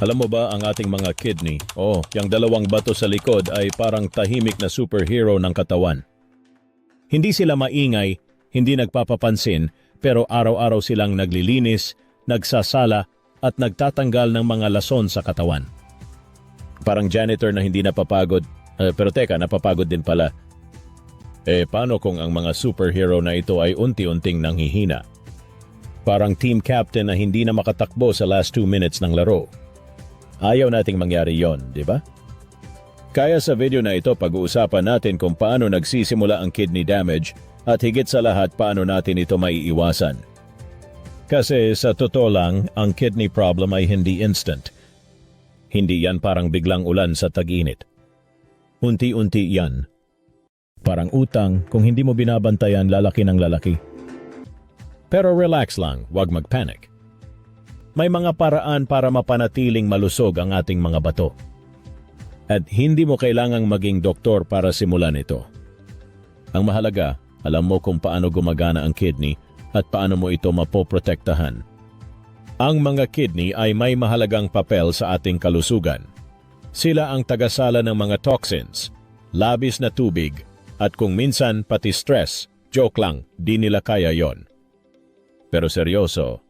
Alam mo ba ang ating mga kidney? Oh, yung dalawang bato sa likod ay parang tahimik na superhero ng katawan. Hindi sila maingay, hindi nagpapapansin, pero araw-araw silang naglilinis, nagsasala, at nagtatanggal ng mga lason sa katawan. Parang janitor na hindi napapagod. Eh, pero teka, napapagod din pala. Eh, paano kung ang mga superhero na ito ay unti-unting nanghihina? Parang team captain na hindi na makatakbo sa last two minutes ng laro. Ayaw nating mangyari yon, di ba? Kaya sa video na ito pag-uusapan natin kung paano nagsisimula ang kidney damage at higit sa lahat paano natin ito maiiwasan. Kasi sa totoo lang, ang kidney problem ay hindi instant. Hindi yan parang biglang ulan sa tag-init. Unti-unti yan. Parang utang, kung hindi mo binabantayan, lalaki ng lalaki. Pero relax lang, huwag mag-panic. May mga paraan para mapanatiling malusog ang ating mga bato. At hindi mo kailangang maging doktor para simulan ito. Ang mahalaga, alam mo kung paano gumagana ang kidney at paano mo ito mapoprotektahan. Ang mga kidney ay may mahalagang papel sa ating kalusugan. Sila ang tagasala ng mga toxins, labis na tubig, at kung minsan pati stress, joke lang, di nila kaya yon. Pero seryoso,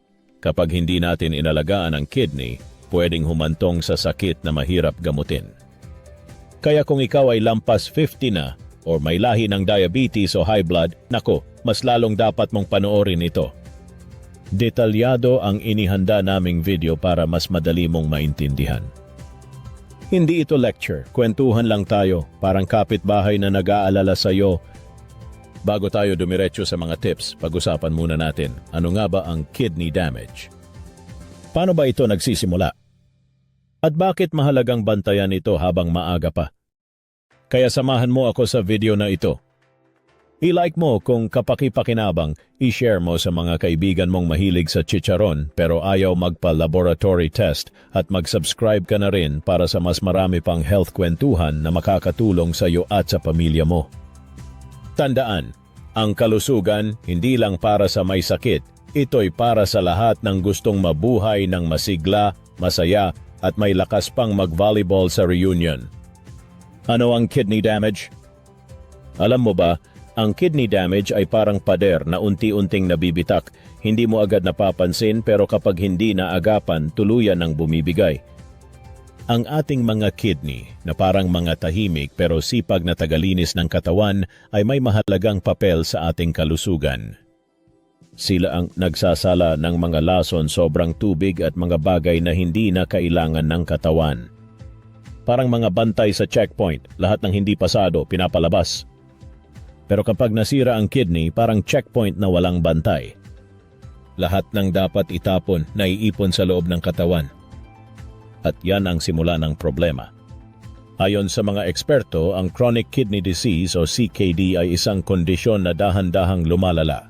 kapag hindi natin inalagaan ang kidney, pwedeng humantong sa sakit na mahirap gamutin. Kaya kung ikaw ay lampas 50 na or may lahi ng diabetes o high blood, nako, mas lalong dapat mong panoorin ito. Detalyado ang inihanda naming video para mas madali mong maintindihan. Hindi ito lecture, kwentuhan lang tayo, parang kapitbahay na nag-aalala sa iyo. Bago tayo dumiretso sa mga tips, pag-usapan muna natin, ano nga ba ang kidney damage? Paano ba ito nagsisimula? At bakit mahalagang bantayan ito habang maaga pa? Kaya samahan mo ako sa video na ito. I-like mo kung kapakipakinabang, i-share mo sa mga kaibigan mong mahilig sa chicharon pero ayaw magpa-laboratory test at mag-subscribe ka na rin para sa mas marami pang health kwentuhan na makakatulong sa iyo at sa pamilya mo. Tandaan, ang kalusugan hindi lang para sa may sakit, ito'y para sa lahat ng gustong mabuhay ng masigla, masaya at may lakas pang mag-volleyball sa reunion. Ano ang kidney damage? Alam mo ba, ang kidney damage ay parang pader na unti-unting nabibitak. Hindi mo agad napapansin pero kapag hindi naagapan, tuluyan ng bumibigay. Ang ating mga kidney na parang mga tahimik pero sipag na tagalinis ng katawan ay may mahalagang papel sa ating kalusugan. Sila ang nagsasala ng mga lason sobrang tubig at mga bagay na hindi na kailangan ng katawan. Parang mga bantay sa checkpoint, lahat ng hindi pasado pinapalabas. Pero kapag nasira ang kidney, parang checkpoint na walang bantay. Lahat ng dapat itapon na iipon sa loob ng katawan. At yan ang simula ng problema. Ayon sa mga eksperto, ang chronic kidney disease o CKD ay isang kondisyon na dahan-dahang lumalala.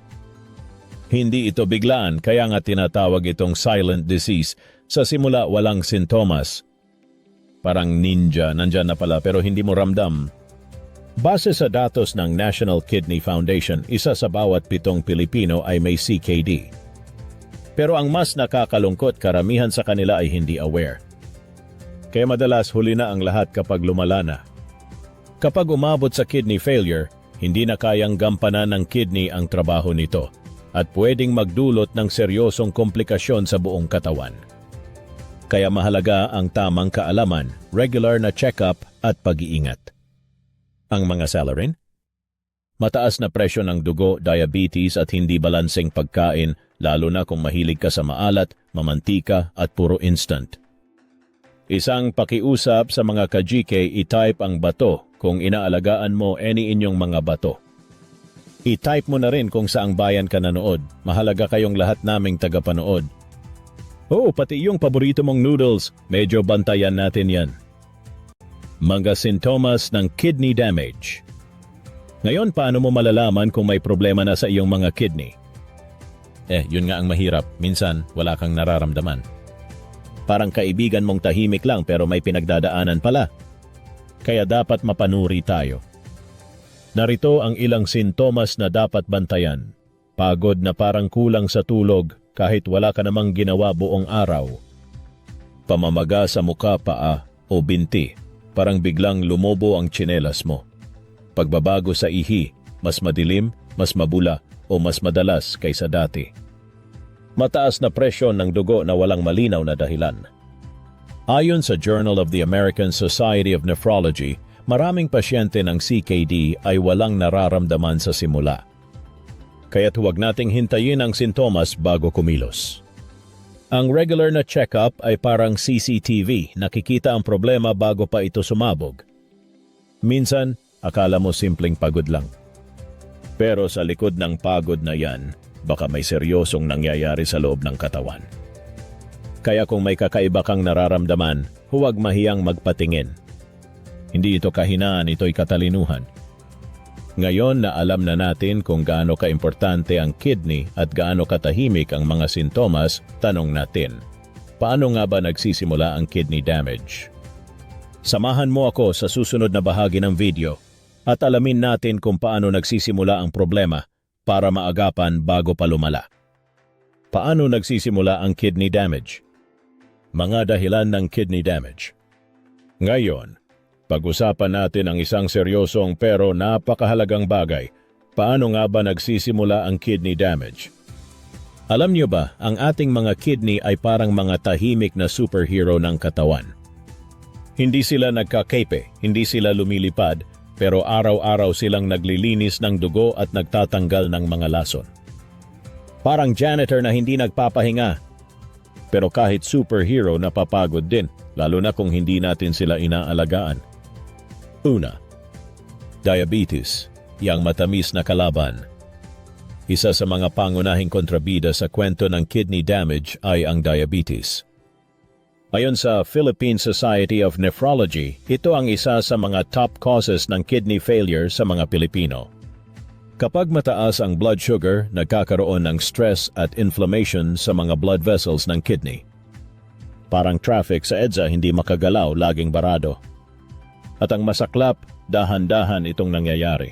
Hindi ito biglaan kaya nga tinatawag itong silent disease. Sa simula walang sintomas. Parang ninja, nandyan na pala pero hindi mo ramdam. Base sa datos ng National Kidney Foundation, isa sa bawat pitong Pilipino ay may CKD. Pero ang mas nakakalungkot, karamihan sa kanila ay hindi aware. Kaya madalas huli na ang lahat kapag lumala na. Kapag umabot sa kidney failure, hindi na kayang gampanan ng kidney ang trabaho nito at pwedeng magdulot ng seryosong komplikasyon sa buong katawan. Kaya mahalaga ang tamang kaalaman, regular na check-up at pag-iingat ang mga salarin? Mataas na presyo ng dugo, diabetes at hindi balanseng pagkain lalo na kung mahilig ka sa maalat, mamantika at puro instant. Isang pakiusap sa mga ka-GK, i-type ang bato kung inaalagaan mo any inyong mga bato. I-type mo na rin kung saang bayan ka nanood. Mahalaga kayong lahat naming tagapanood. Oo, pati yung paborito mong noodles, medyo bantayan natin yan mga sintomas ng kidney damage. Ngayon, paano mo malalaman kung may problema na sa iyong mga kidney? Eh, yun nga ang mahirap. Minsan, wala kang nararamdaman. Parang kaibigan mong tahimik lang pero may pinagdadaanan pala. Kaya dapat mapanuri tayo. Narito ang ilang sintomas na dapat bantayan. Pagod na parang kulang sa tulog kahit wala ka namang ginawa buong araw. pamamaga sa muka, paa o binti, parang biglang lumobo ang tsinelas mo. Pagbabago sa ihi, mas madilim, mas mabula o mas madalas kaysa dati. Mataas na presyon ng dugo na walang malinaw na dahilan. Ayon sa Journal of the American Society of Nephrology, maraming pasyente ng CKD ay walang nararamdaman sa simula. Kaya't huwag nating hintayin ang sintomas bago kumilos. Ang regular na check-up ay parang CCTV, nakikita ang problema bago pa ito sumabog. Minsan, akala mo simpleng pagod lang. Pero sa likod ng pagod na yan, baka may seryosong nangyayari sa loob ng katawan. Kaya kung may kakaiba kang nararamdaman, huwag mahiyang magpatingin. Hindi ito kahinaan, ito'y katalinuhan. Ngayon na alam na natin kung gaano kaimportante ang kidney at gaano katahimik ang mga sintomas, tanong natin, paano nga ba nagsisimula ang kidney damage? Samahan mo ako sa susunod na bahagi ng video at alamin natin kung paano nagsisimula ang problema para maagapan bago pa lumala. Paano nagsisimula ang kidney damage? Mga dahilan ng kidney damage. Ngayon, pag-usapan natin ang isang seryosong pero napakahalagang bagay. Paano nga ba nagsisimula ang kidney damage? Alam niyo ba, ang ating mga kidney ay parang mga tahimik na superhero ng katawan. Hindi sila nagkakepe, hindi sila lumilipad, pero araw-araw silang naglilinis ng dugo at nagtatanggal ng mga lason. Parang janitor na hindi nagpapahinga. Pero kahit superhero napapagod din, lalo na kung hindi natin sila inaalagaan. Una, diabetes, yang matamis na kalaban. Isa sa mga pangunahing kontrabida sa kwento ng kidney damage ay ang diabetes. Ayon sa Philippine Society of Nephrology, ito ang isa sa mga top causes ng kidney failure sa mga Pilipino. Kapag mataas ang blood sugar, nagkakaroon ng stress at inflammation sa mga blood vessels ng kidney. Parang traffic sa EDSA hindi makagalaw, laging barado. At ang masaklap, dahan-dahan itong nangyayari.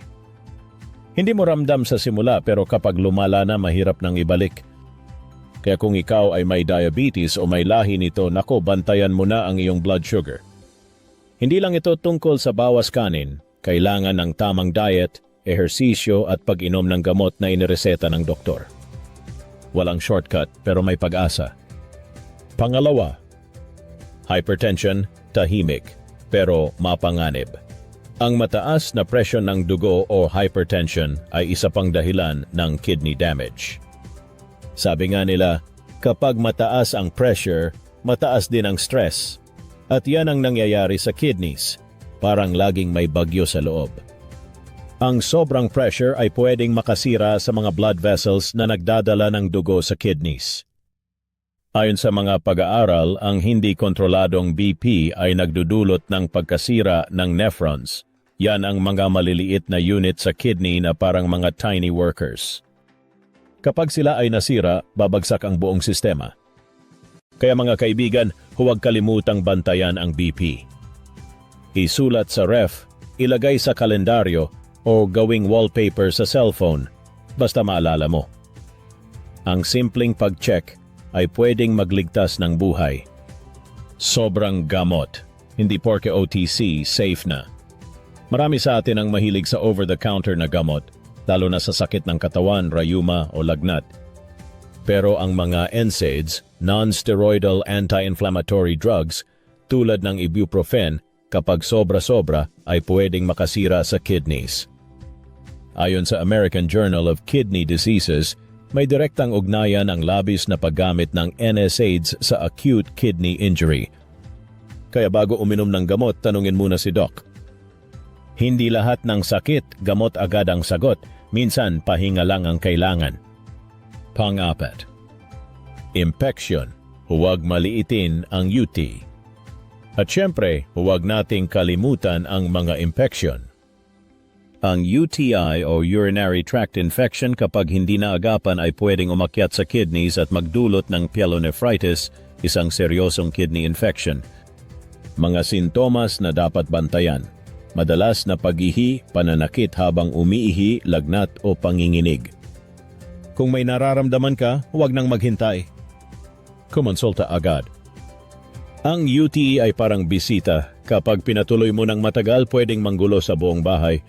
Hindi mo ramdam sa simula pero kapag lumala na mahirap nang ibalik. Kaya kung ikaw ay may diabetes o may lahi nito, nako bantayan mo na ang iyong blood sugar. Hindi lang ito tungkol sa bawas kanin, kailangan ng tamang diet, ehersisyo at pag-inom ng gamot na inireseta ng doktor. Walang shortcut pero may pag-asa. Pangalawa, hypertension, tahimik, pero mapanganib. Ang mataas na presyon ng dugo o hypertension ay isa pang dahilan ng kidney damage. Sabi nga nila, kapag mataas ang pressure, mataas din ang stress. At yan ang nangyayari sa kidneys, parang laging may bagyo sa loob. Ang sobrang pressure ay pwedeng makasira sa mga blood vessels na nagdadala ng dugo sa kidneys. Ayon sa mga pag-aaral, ang hindi kontroladong BP ay nagdudulot ng pagkasira ng nephrons. Yan ang mga maliliit na unit sa kidney na parang mga tiny workers. Kapag sila ay nasira, babagsak ang buong sistema. Kaya mga kaibigan, huwag kalimutang bantayan ang BP. Isulat sa ref, ilagay sa kalendaryo o gawing wallpaper sa cellphone, basta maalala mo. Ang simpleng pag-check ay pwedeng magligtas ng buhay. Sobrang gamot. Hindi porke OTC, safe na. Marami sa atin ang mahilig sa over-the-counter na gamot, lalo na sa sakit ng katawan, rayuma o lagnat. Pero ang mga NSAIDs, non-steroidal anti-inflammatory drugs, tulad ng ibuprofen, kapag sobra-sobra ay pwedeng makasira sa kidneys. Ayon sa American Journal of Kidney Diseases, may direktang ugnayan ang labis na paggamit ng NSAIDs sa acute kidney injury. Kaya bago uminom ng gamot, tanungin muna si Doc. Hindi lahat ng sakit, gamot agad ang sagot. Minsan, pahinga lang ang kailangan. Pang-apat. Impection. Huwag maliitin ang UT. At syempre, huwag nating kalimutan ang mga infection. Ang UTI o urinary tract infection kapag hindi naagapan ay pwedeng umakyat sa kidneys at magdulot ng pyelonephritis, isang seryosong kidney infection. Mga sintomas na dapat bantayan – madalas na paghihi, pananakit habang umiihi, lagnat o panginginig. Kung may nararamdaman ka, huwag nang maghintay. Kumonsulta agad. Ang UTE ay parang bisita. Kapag pinatuloy mo ng matagal, pwedeng manggulo sa buong bahay.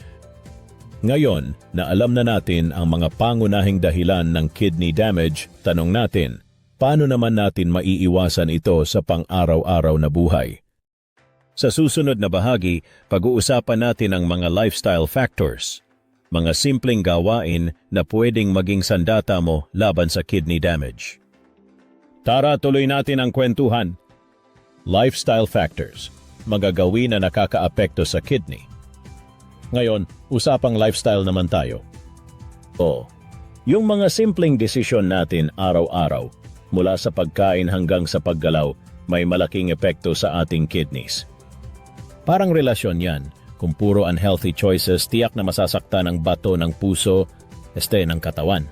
Ngayon, na alam na natin ang mga pangunahing dahilan ng kidney damage, tanong natin, paano naman natin maiiwasan ito sa pang-araw-araw na buhay? Sa susunod na bahagi, pag-uusapan natin ang mga lifestyle factors, mga simpleng gawain na pwedeng maging sandata mo laban sa kidney damage. Tara, tuloy natin ang kwentuhan. Lifestyle factors, magagawin na nakakaapekto sa kidney. Ngayon, usapang lifestyle naman tayo. O, yung mga simpleng desisyon natin araw-araw, mula sa pagkain hanggang sa paggalaw, may malaking epekto sa ating kidneys. Parang relasyon yan. Kung puro unhealthy choices, tiyak na masasaktan ang bato ng puso, este ng katawan.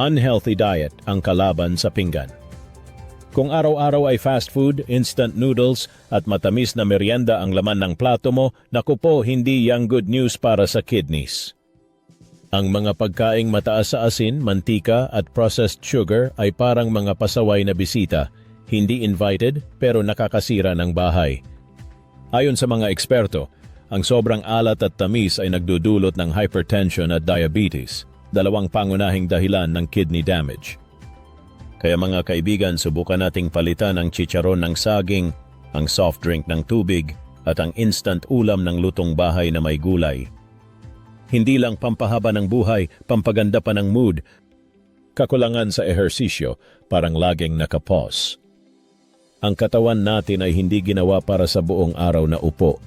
Unhealthy diet ang kalaban sa pinggan. Kung araw-araw ay fast food, instant noodles at matamis na merienda ang laman ng plato mo, naku po, hindi yang good news para sa kidneys. Ang mga pagkaing mataas sa asin, mantika at processed sugar ay parang mga pasaway na bisita, hindi invited pero nakakasira ng bahay. Ayon sa mga eksperto, ang sobrang alat at tamis ay nagdudulot ng hypertension at diabetes, dalawang pangunahing dahilan ng kidney damage. Kaya mga kaibigan, subukan nating palitan ang chicharon ng saging, ang soft drink ng tubig, at ang instant ulam ng lutong bahay na may gulay. Hindi lang pampahaba ng buhay, pampaganda pa ng mood. Kakulangan sa ehersisyo, parang laging nakapos. Ang katawan natin ay hindi ginawa para sa buong araw na upo.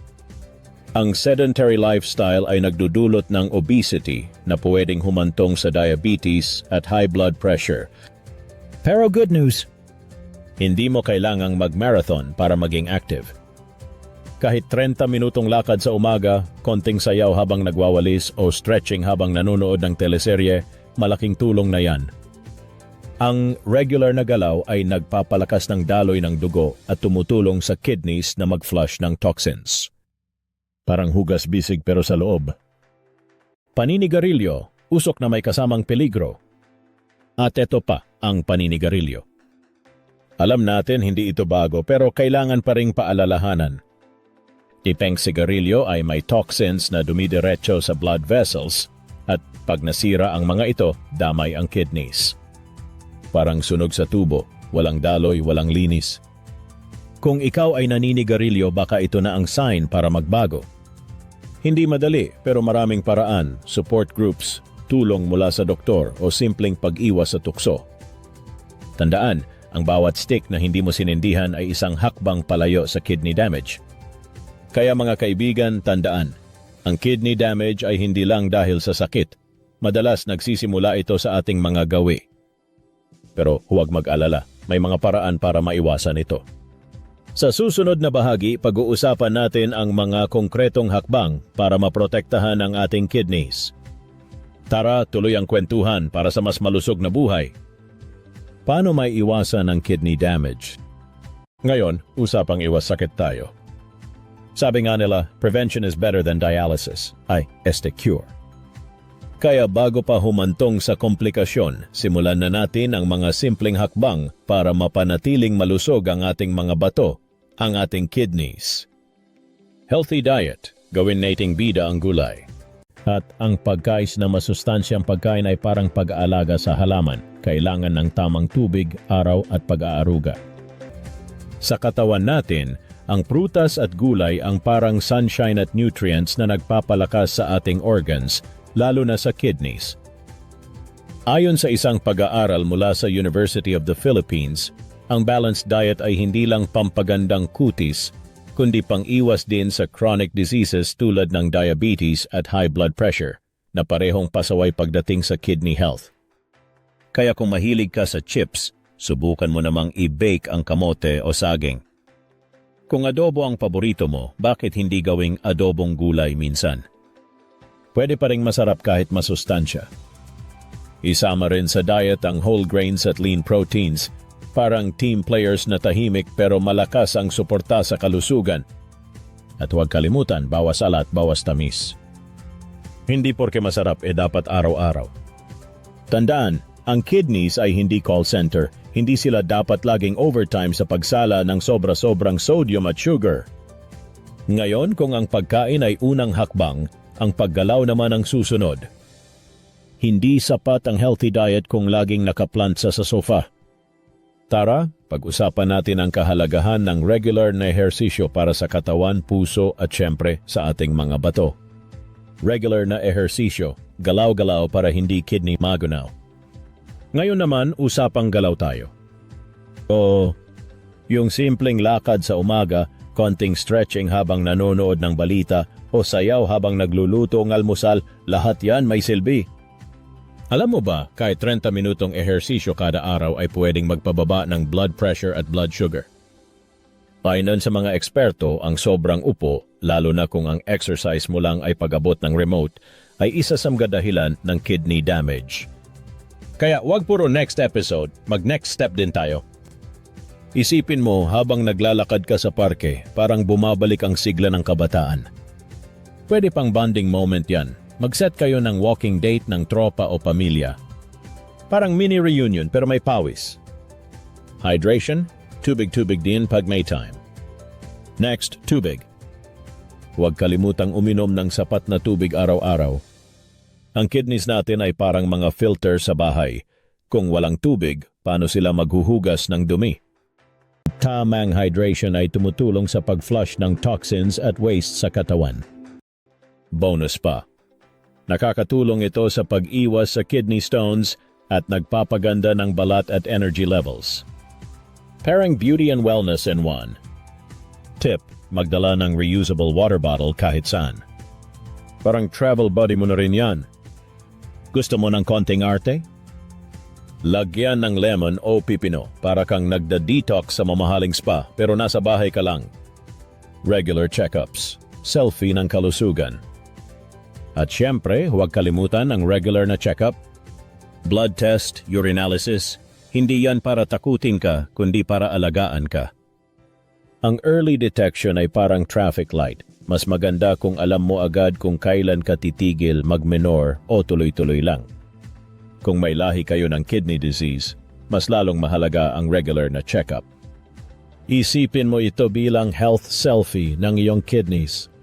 Ang sedentary lifestyle ay nagdudulot ng obesity na pwedeng humantong sa diabetes at high blood pressure pero good news, hindi mo kailangang mag-marathon para maging active. Kahit 30 minutong lakad sa umaga, konting sayaw habang nagwawalis o stretching habang nanonood ng teleserye, malaking tulong na yan. Ang regular na galaw ay nagpapalakas ng daloy ng dugo at tumutulong sa kidneys na mag-flush ng toxins. Parang hugas bisig pero sa loob. Paninigarilyo, usok na may kasamang peligro. At eto pa, ang paninigarilyo. Alam natin hindi ito bago pero kailangan pa ring paalalahanan. Tipeng sigarilyo ay may toxins na dumidiretso sa blood vessels at pag nasira ang mga ito, damay ang kidneys. Parang sunog sa tubo, walang daloy, walang linis. Kung ikaw ay naninigarilyo, baka ito na ang sign para magbago. Hindi madali pero maraming paraan, support groups, tulong mula sa doktor o simpleng pag-iwas sa tukso. Tandaan, ang bawat stick na hindi mo sinindihan ay isang hakbang palayo sa kidney damage. Kaya mga kaibigan, tandaan, ang kidney damage ay hindi lang dahil sa sakit. Madalas nagsisimula ito sa ating mga gawi. Pero huwag mag-alala, may mga paraan para maiwasan ito. Sa susunod na bahagi, pag-uusapan natin ang mga konkretong hakbang para maprotektahan ang ating kidneys. Tara, tuloy ang kwentuhan para sa mas malusog na buhay. Paano may iwasan ang kidney damage? Ngayon, usapang iwas sakit tayo. Sabi nga nila, prevention is better than dialysis. Ay, este cure. Kaya bago pa humantong sa komplikasyon, simulan na natin ang mga simpleng hakbang para mapanatiling malusog ang ating mga bato, ang ating kidneys. Healthy diet, gawin nating bida ang gulay. At ang pagkais na masustansyang pagkain ay parang pag-aalaga sa halaman, kailangan ng tamang tubig, araw at pag-aaruga. Sa katawan natin, ang prutas at gulay ang parang sunshine at nutrients na nagpapalakas sa ating organs, lalo na sa kidneys. Ayon sa isang pag-aaral mula sa University of the Philippines, ang balanced diet ay hindi lang pampagandang kutis, kundi pang-iwas din sa chronic diseases tulad ng diabetes at high blood pressure na parehong pasaway pagdating sa kidney health. Kaya kung mahilig ka sa chips, subukan mo namang i-bake ang kamote o saging. Kung adobo ang paborito mo, bakit hindi gawing adobong gulay minsan? Pwede pa ring masarap kahit masustansya. Isama rin sa diet ang whole grains at lean proteins Parang team players na tahimik pero malakas ang suporta sa kalusugan. At huwag kalimutan, bawas alat, bawas tamis. Hindi porke masarap e dapat araw-araw. Tandaan, Ang kidneys ay hindi call center. Hindi sila dapat laging overtime sa pagsala ng sobra-sobrang sodium at sugar. Ngayon kung ang pagkain ay unang hakbang, ang paggalaw naman ang susunod. Hindi sapat ang healthy diet kung laging nakaplantsa sa sofa. Tara, pag-usapan natin ang kahalagahan ng regular na ehersisyo para sa katawan, puso at syempre sa ating mga bato. Regular na ehersisyo, galaw-galaw para hindi kidney magunaw. Ngayon naman, usapang galaw tayo. O, yung simpleng lakad sa umaga, konting stretching habang nanonood ng balita, o sayaw habang nagluluto ng almusal, lahat yan may silbi. Alam mo ba, kahit 30 minutong ehersisyo kada araw ay pwedeng magpababa ng blood pressure at blood sugar. Ayon sa mga eksperto, ang sobrang upo, lalo na kung ang exercise mo lang ay pag-abot ng remote, ay isa sa mga dahilan ng kidney damage. Kaya wag puro next episode, mag-next step din tayo. Isipin mo habang naglalakad ka sa parke, parang bumabalik ang sigla ng kabataan. Pwede pang bonding moment yan. Mag-set kayo ng walking date ng tropa o pamilya. Parang mini reunion pero may pawis. Hydration, tubig-tubig din pag may time. Next, tubig. Huwag kalimutang uminom ng sapat na tubig araw-araw. Ang kidneys natin ay parang mga filter sa bahay. Kung walang tubig, paano sila maghuhugas ng dumi? Tamang hydration ay tumutulong sa pag-flush ng toxins at waste sa katawan. Bonus pa. Nakakatulong ito sa pag-iwas sa kidney stones at nagpapaganda ng balat at energy levels. Pairing beauty and wellness in one. Tip, magdala ng reusable water bottle kahit saan. Parang travel buddy mo na rin yan. Gusto mo ng konting arte? Lagyan ng lemon o pipino para kang nagda-detox sa mamahaling spa pero nasa bahay ka lang. Regular checkups. Selfie ng kalusugan. At syempre, huwag kalimutan ang regular na checkup. Blood test, urinalysis, hindi yan para takutin ka, kundi para alagaan ka. Ang early detection ay parang traffic light. Mas maganda kung alam mo agad kung kailan ka titigil mag-menor o tuloy-tuloy lang. Kung may lahi kayo ng kidney disease, mas lalong mahalaga ang regular na checkup. Isipin mo ito bilang health selfie ng iyong kidneys.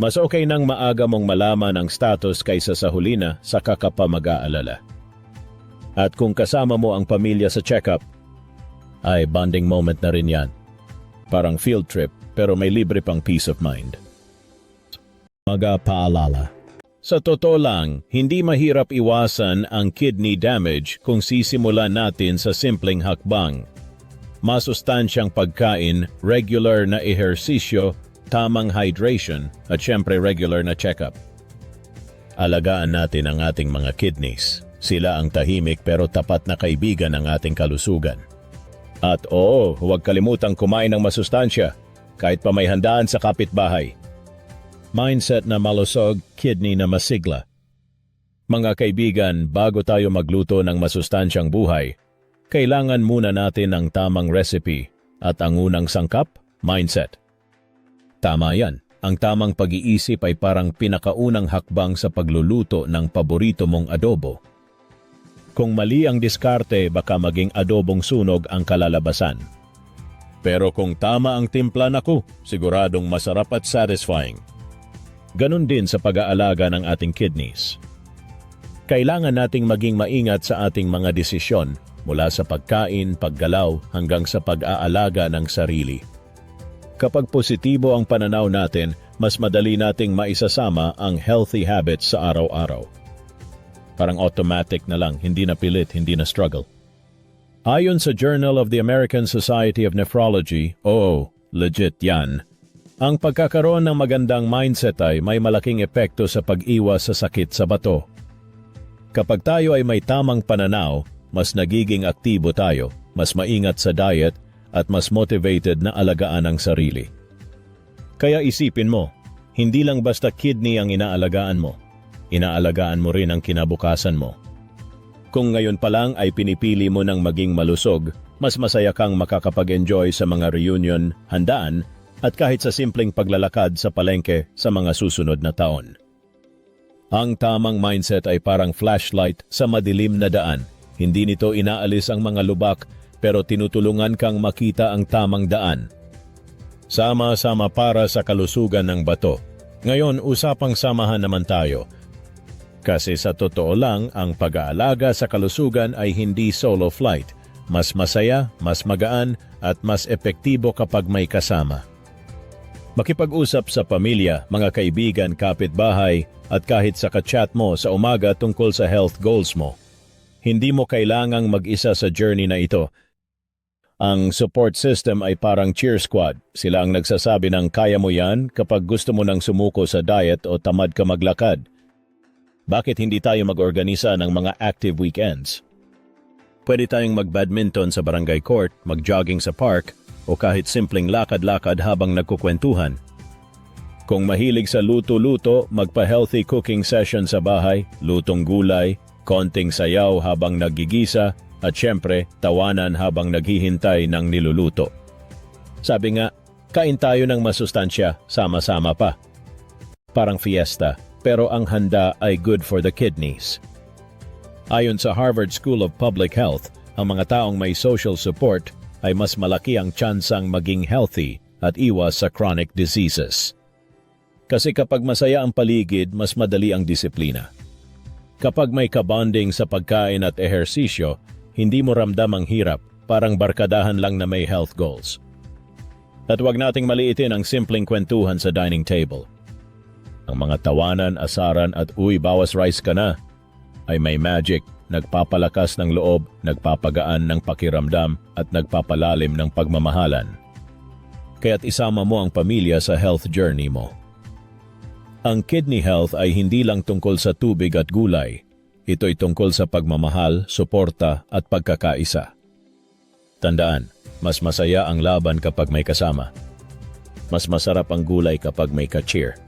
Mas okay nang maaga mong malaman ang status kaysa sa huli na sa kakapa mag-aalala. At kung kasama mo ang pamilya sa checkup, ay bonding moment na rin yan. Parang field trip pero may libre pang peace of mind. Mga paalala. Sa totoo lang, hindi mahirap iwasan ang kidney damage kung sisimulan natin sa simpleng hakbang. Masustansyang pagkain, regular na ehersisyo, tamang hydration, at syempre regular na checkup. Alagaan natin ang ating mga kidneys. Sila ang tahimik pero tapat na kaibigan ng ating kalusugan. At oo, huwag kalimutang kumain ng masustansya kahit pa may handaan sa kapitbahay. Mindset na malusog, kidney na masigla. Mga kaibigan, bago tayo magluto ng masustansyang buhay, kailangan muna natin ang tamang recipe at ang unang sangkap, mindset. Tama yan. Ang tamang pag-iisip ay parang pinakaunang hakbang sa pagluluto ng paborito mong adobo. Kung mali ang diskarte, baka maging adobong sunog ang kalalabasan. Pero kung tama ang timpla naku, siguradong masarap at satisfying. Ganon din sa pag-aalaga ng ating kidneys. Kailangan nating maging maingat sa ating mga desisyon mula sa pagkain, paggalaw hanggang sa pag-aalaga ng sarili. Kapag positibo ang pananaw natin, mas madali nating maisasama ang healthy habits sa araw-araw. Parang automatic na lang, hindi na pilit, hindi na struggle. Ayon sa Journal of the American Society of Nephrology, oo, legit yan, ang pagkakaroon ng magandang mindset ay may malaking epekto sa pag-iwas sa sakit sa bato. Kapag tayo ay may tamang pananaw, mas nagiging aktibo tayo, mas maingat sa diet, at mas motivated na alagaan ang sarili. Kaya isipin mo, hindi lang basta kidney ang inaalagaan mo, inaalagaan mo rin ang kinabukasan mo. Kung ngayon pa lang ay pinipili mo ng maging malusog, mas masaya kang makakapag-enjoy sa mga reunion, handaan, at kahit sa simpleng paglalakad sa palengke sa mga susunod na taon. Ang tamang mindset ay parang flashlight sa madilim na daan. Hindi nito inaalis ang mga lubak pero tinutulungan kang makita ang tamang daan. Sama-sama para sa kalusugan ng bato. Ngayon, usapang samahan naman tayo. Kasi sa totoo lang, ang pag-aalaga sa kalusugan ay hindi solo flight. Mas masaya, mas magaan, at mas epektibo kapag may kasama. Makipag-usap sa pamilya, mga kaibigan, kapitbahay, at kahit sa kachat mo sa umaga tungkol sa health goals mo. Hindi mo kailangang mag-isa sa journey na ito. Ang support system ay parang cheer squad. Sila ang nagsasabi ng kaya mo yan kapag gusto mo nang sumuko sa diet o tamad ka maglakad. Bakit hindi tayo mag-organisa ng mga active weekends? Pwede tayong mag-badminton sa barangay court, mag-jogging sa park, o kahit simpleng lakad-lakad habang nagkukwentuhan. Kung mahilig sa luto-luto, magpa-healthy cooking session sa bahay, lutong gulay, konting sayaw habang nagigisa, at syempre, tawanan habang naghihintay ng niluluto. Sabi nga, kain tayo ng masustansya, sama-sama pa. Parang fiesta, pero ang handa ay good for the kidneys. Ayon sa Harvard School of Public Health, ang mga taong may social support ay mas malaki ang tsansang maging healthy at iwas sa chronic diseases. Kasi kapag masaya ang paligid, mas madali ang disiplina. Kapag may kabonding sa pagkain at ehersisyo, hindi mo ramdam ang hirap, parang barkadahan lang na may health goals. At huwag nating maliitin ang simpleng kwentuhan sa dining table. Ang mga tawanan, asaran at uy bawas rice ka na ay may magic, nagpapalakas ng loob, nagpapagaan ng pakiramdam at nagpapalalim ng pagmamahalan. Kaya't isama mo ang pamilya sa health journey mo. Ang kidney health ay hindi lang tungkol sa tubig at gulay. Ito'y tungkol sa pagmamahal, suporta at pagkakaisa. Tandaan, mas masaya ang laban kapag may kasama. Mas masarap ang gulay kapag may ka-cheer.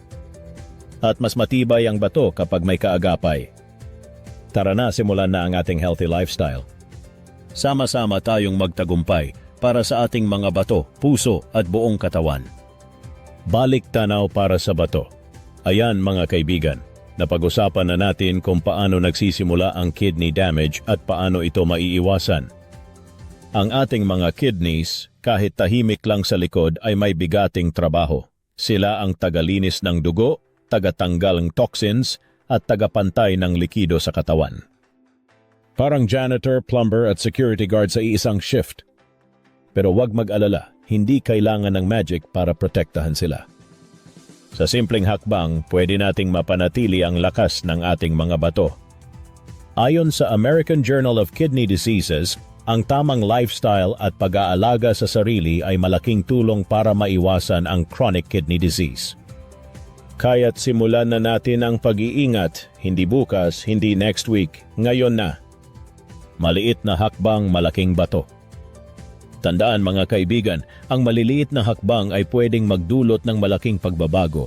At mas matibay ang bato kapag may kaagapay. Tara na, simulan na ang ating healthy lifestyle. Sama-sama tayong magtagumpay para sa ating mga bato, puso at buong katawan. Balik tanaw para sa bato. Ayan mga kaibigan, napag-usapan na natin kung paano nagsisimula ang kidney damage at paano ito maiiwasan. Ang ating mga kidneys, kahit tahimik lang sa likod ay may bigating trabaho. Sila ang tagalinis ng dugo, tagatanggal ng toxins, at tagapantay ng likido sa katawan. Parang janitor, plumber at security guard sa iisang shift. Pero wag mag-alala, hindi kailangan ng magic para protektahan sila. Sa simpleng hakbang, pwede nating mapanatili ang lakas ng ating mga bato. Ayon sa American Journal of Kidney Diseases, ang tamang lifestyle at pag-aalaga sa sarili ay malaking tulong para maiwasan ang chronic kidney disease. Kaya't simulan na natin ang pag-iingat, hindi bukas, hindi next week, ngayon na. Maliit na hakbang, malaking bato. Tandaan mga kaibigan, ang maliliit na hakbang ay pwedeng magdulot ng malaking pagbabago.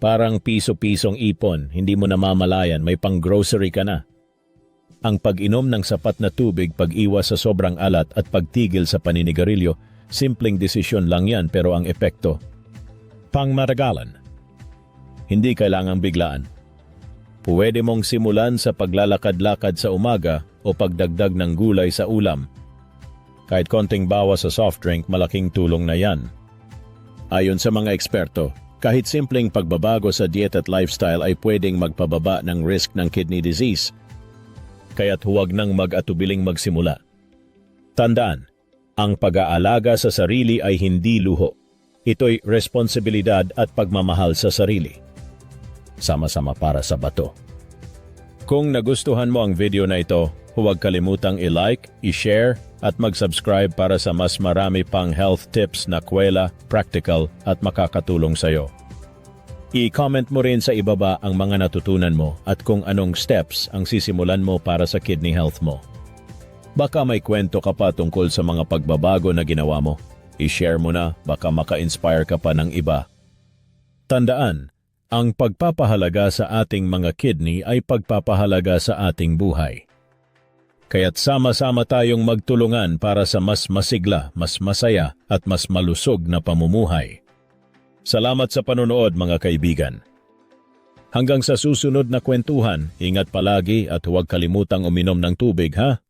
Parang piso-pisong ipon, hindi mo namamalayan, may pang-grocery ka na. Ang pag-inom ng sapat na tubig, pag-iwas sa sobrang alat at pagtigil sa paninigarilyo, simpleng desisyon lang yan pero ang epekto. Pangmaragalan. Hindi kailangang biglaan. Pwede mong simulan sa paglalakad-lakad sa umaga o pagdagdag ng gulay sa ulam kahit konting bawas sa soft drink, malaking tulong na yan. Ayon sa mga eksperto, kahit simpleng pagbabago sa diet at lifestyle ay pwedeng magpababa ng risk ng kidney disease. Kaya't huwag nang mag-atubiling magsimula. Tandaan, ang pag-aalaga sa sarili ay hindi luho. Ito'y responsibilidad at pagmamahal sa sarili. Sama-sama para sa bato. Kung nagustuhan mo ang video na ito, huwag kalimutang i-like, i-share at mag-subscribe para sa mas marami pang health tips na kwela, practical at makakatulong sa iyo. I-comment mo rin sa ibaba ang mga natutunan mo at kung anong steps ang sisimulan mo para sa kidney health mo. Baka may kwento ka pa tungkol sa mga pagbabago na ginawa mo. I-share mo na, baka maka-inspire ka pa ng iba. Tandaan, ang pagpapahalaga sa ating mga kidney ay pagpapahalaga sa ating buhay. Kaya't sama-sama tayong magtulungan para sa mas masigla, mas masaya at mas malusog na pamumuhay. Salamat sa panonood mga kaibigan. Hanggang sa susunod na kwentuhan, ingat palagi at huwag kalimutang uminom ng tubig ha.